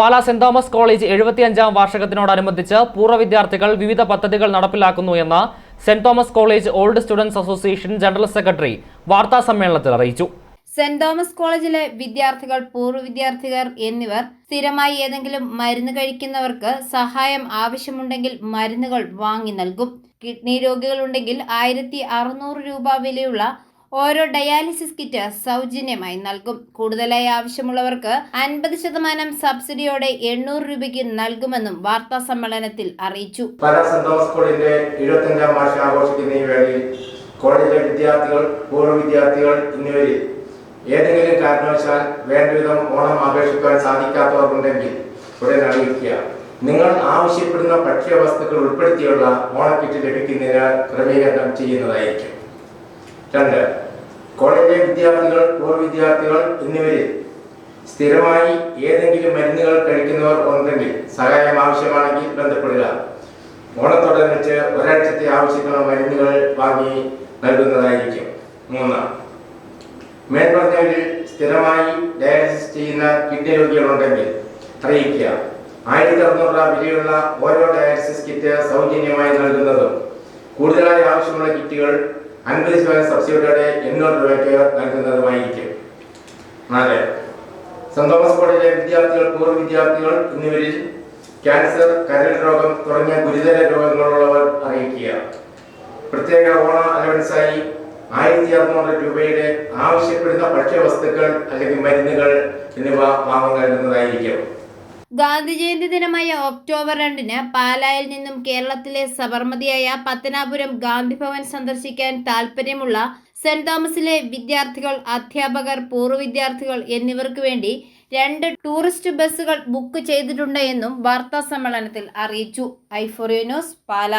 Pala saint Thomas college എഴുപത്തിയഞ്ചാം വാർഷികത്തിനോടനുബന്ധിച്ച് പൂർവ വിദ്യാർത്ഥികൾ വിവിധ പദ്ധതികൾ നടപ്പിലാക്കുന്നു എന്ന് saint Thomas college old students association general secretary വാർത്താ സമ്മേളനത്തിൽ അറിയിച്ചു. സെന്റ് തോമസ് കോളേജിലെ വിദ്യാർത്ഥികൾ പൂർവ വിദ്യാർത്ഥികൾ എന്നിവർ സ്ഥിരമായി ഏതെങ്കിലും മരുന്ന് കഴിക്കുന്നവർക്ക് സഹായം ആവശ്യമുണ്ടെങ്കിൽ മരുന്നുകൾ വാങ്ങി നൽകും. കിഡ്നി രോഗികളുണ്ടെങ്കിൽ ആയിരത്തി രൂപ വിലയുള്ള ഓരോ ഡയാലിസിസ് കിറ്റ് സൗജന്യമായി നൽകും. കൂടുതലായി ആവശ്യമുള്ളവർക്ക് അൻപത് ശതമാനം സബ്സിഡിയോടെ എണ്ണൂറ് രൂപയ്ക്ക് നൽകുമെന്നും വാർത്താ സമ്മേളനത്തിൽ അറിയിച്ചു. ഈ വേളയിൽ കോളേജിലെ വിദ്യാർത്ഥികൾ പൂർവ വിദ്യാർത്ഥികൾ എന്നിവരിൽ ഏതെങ്കിലും കാരണവശാൽ വേണ്ടവിധം ഓണം ആഘോഷിക്കാൻ സാധിക്കാത്തവർക്കുണ്ടെങ്കിൽ ഉടൻ അറിയിക്കുക. നിങ്ങൾ ആവശ്യപ്പെടുന്ന ഭക്ഷ്യവസ്തുക്കൾ ഉൾപ്പെടുത്തിയുള്ള ഓണക്കിറ്റ് ലഭിക്കുന്നതിനാൽ ക്രമീകരണം ചെയ്യുന്നതായിരിക്കും. രണ്ട് കോളേജിലെ വിദ്യാർത്ഥികൾ പൂർവ വിദ്യാർത്ഥികൾ എന്നിവരിൽ സ്ഥിരമായി ഏതെങ്കിലും മരുന്നുകൾ കഴിക്കുന്നവർ ഉണ്ടെങ്കിൽ സഹായം ആവശ്യമാണെങ്കിൽ ബന്ധപ്പെടുക. ഓണത്തോടനുബന്ധിച്ച് ഒരാഴ്ചത്തെ ആവശ്യത്തിനുള്ള മരുന്നുകൾ വാങ്ങി നൽകുന്നതായിരിക്കും. മൂന്ന് മേൽപ്പറഞ്ഞവരിൽ സ്ഥിരമായി ഡയാലിസിസ് ചെയ്യുന്ന കിഡ്നി രോഗികളുണ്ടെങ്കിൽ അറിയിക്കുക. ആയിരത്തി അറുന്നൂറ് വിലയുള്ള ഓരോ ഡയാലിസിസ് കിറ്റ് സൗജന്യമായി നൽകുന്നതും കൂടുതലായി ആവശ്യമുള്ള കിറ്റുകൾ അൻപത് ശതമാനം സബ്സിഡിയോടെ എണ്ണൂറ് രൂപയ്ക്ക് നൽകുന്നതുമായിരിക്കും. നാല് സെന്റ് തോമസ് കോളേജിലെ വിദ്യാർത്ഥികൾ പൂർവ വിദ്യാർത്ഥികൾ എന്നിവരിൽ ക്യാൻസർ കരൾ രോഗം തുടങ്ങിയ ഗുരുതര രോഗങ്ങളുള്ളവർ അറിയിക്കുക. പ്രത്യേക ഓണ അലവൻസായി ആയിരത്തി അറുന്നൂറ് രൂപയുടെ ആവശ്യപ്പെടുന്ന ഭക്ഷ്യവസ്തുക്കൾ അല്ലെങ്കിൽ മരുന്നുകൾ എന്നിവ വാങ്ങി നൽകുന്നതായിരിക്കും ഗാന്ധി ജയന്തി ദിനമായ ഒക്ടോബർ രണ്ടിന് പാലായിൽ നിന്നും കേരളത്തിലെ സബർമതിയായ പത്തനാപുരം ഗാന്ധി ഭവൻ സന്ദർശിക്കാൻ താൽപ്പര്യമുള്ള സെന്റ് തോമസിലെ വിദ്യാർത്ഥികൾ അധ്യാപകർ പൂർവ വിദ്യാർത്ഥികൾ എന്നിവർക്ക് വേണ്ടി രണ്ട് ടൂറിസ്റ്റ് ബസ്സുകൾ ബുക്ക് ചെയ്തിട്ടുണ്ട് എന്നും വാർത്താ സമ്മേളനത്തിൽ അറിയിച്ചു. ഐഫോറിയോ ന്യൂസ് പാല.